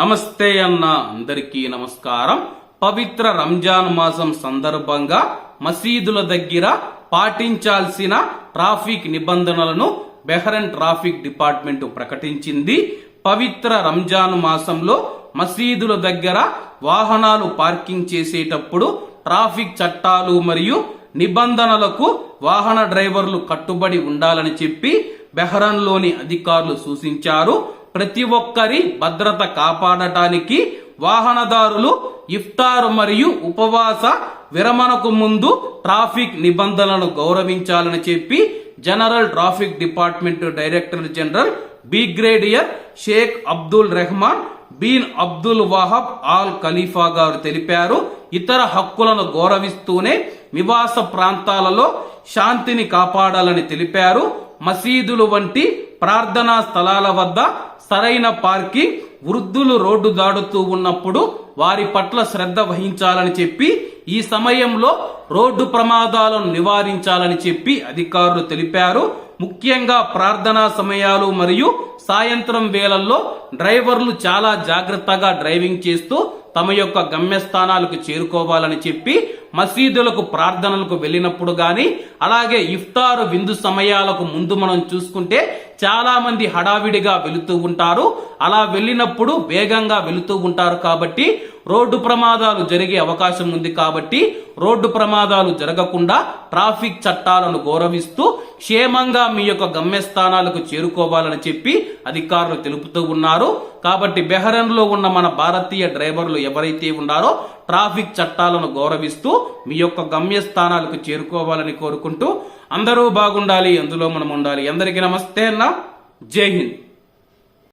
నమస్తే అన్న అందరికీ నమస్కారం. పవిత్ర రంజాన్ మాసం సందర్భంగా మసీదుల దగ్గర పాటించాల్సిన ట్రాఫిక్ నిబంధనలను బెహరన్ ట్రాఫిక్ డిపార్ట్మెంట్ ప్రకటించింది. పవిత్ర రంజాన్ మాసంలో మసీదుల దగ్గర వాహనాలు పార్కింగ్ చేసేటప్పుడు ట్రాఫిక్ చట్టాలు మరియు నిబంధనలకు వాహన డ్రైవర్లు కట్టుబడి ఉండాలని చెప్పి బెహరన్లోని అధికారులు సూచించారు. ప్రతి ఒక్కరి భద్రత కాపాడటానికి వాహనదారులు ఇఫ్తార్ మరియు ఉపవాస విరమణకు ముందు ట్రాఫిక్ నిబంధనలను గౌరవించాలని చెప్పి general traffic department director general brigadier Sheikh Abdul Rahman bin Abdul Wahab Al Khalifa గారు తెలిపారు. ఇతర హక్కులను గౌరవిస్తూనే నివాస ప్రాంతాలలో శాంతిని కాపాడాలని తెలిపారు. మసీదులు వంటి ప్రార్థనా స్థలాల వద్ద సరైన పార్కింగ్ వృద్ధులు రోడ్డు దాడుతూ ఉన్నప్పుడు వారి పట్ల శ్రద్ధ వహించాలని చెప్పి ఈ సమయంలో రోడ్డు ప్రమాదాలను నివారించాలని చెప్పి అధికారులు తెలిపారు. ముఖ్యంగా ప్రార్థనా సమయాలు మరియు సాయంత్రం వేళల్లో డ్రైవర్లు చాలా జాగ్రత్తగా డ్రైవింగ్ చేస్తూ తమ యొక్క గమ్యస్థానాలకు చేరుకోవాలని చెప్పి మసీదులకు ప్రార్థనలకు వెళ్ళినప్పుడు కానీ అలాగే ఇఫ్తారు విందు సమయాలకు ముందు మనం చూసుకుంటే చాలా మంది హడావిడిగా వెళుతూ ఉంటారు. అలా వెళ్ళినప్పుడు వేగంగా వెళుతూ ఉంటారు కాబట్టి రోడ్డు ప్రమాదాలు జరిగే అవకాశం ఉంది కాబట్టి రోడ్డు ప్రమాదాలు జరగకుండా ట్రాఫిక్ చట్టాలను గౌరవిస్తూ క్షేమంగా మీ యొక్క గమ్యస్థానాలకు చేరుకోవాలని చెప్పి అధికారులు తెలుపుతూ ఉన్నారు. కాబట్టి బెహరన్లో ఉన్న మన భారతీయ డ్రైవర్లు ఎవరైతే ఉన్నారో ట్రాఫిక్ చట్టాలను గౌరవిస్తూ మీ యొక్క గమ్యస్థానాలకు చేరుకోవాలని కోరుకుంటూ అందరూ బాగుండాలి అందులో మనం ఉండాలి. అందరికీ నమస్తే అన్న. జై హింద్.